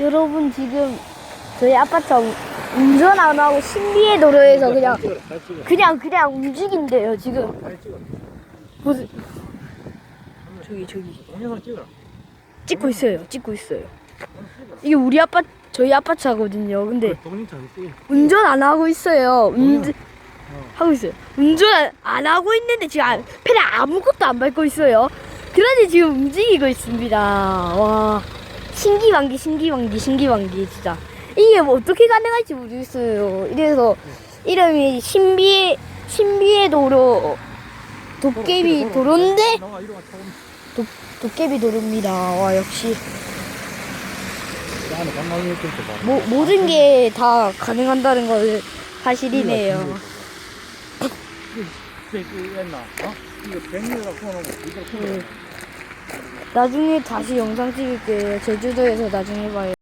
여러분 지금 저희 아파트 운전 안 하고 신비의 도로에서 그냥. 그냥 그냥 움직인대요 지금. 무슨 저기 저기 동영상 찍어라. 찍고 있어요 찍고 있어요 이게 우리 아파 저희 아파트거든요 근데 동영상. 운전 안 하고 있어요 운전 어. 하고 있어요 운전 안 하고 있는데 지금 안- 페달 아무것도 안 밟고 있어요 그런데 지금 움직이고 있습니다 와 신기방기 신기방기 신기방기 진짜. 이게 뭐 어떻게 가능할지 모르겠어요. 이래서 이름이 신비의 신비의 도로 도깨비 도로인데? 처음. 도, 도깨비 도로입니다. 와 역시. 모, 모든 게 다 가능한다는 걸 사실이네요. 이거 옛날 어? 이거 백미라고 써놓고 이거 네. 나중에 다시 영상 찍을게요 제주도에서 나중에 봐요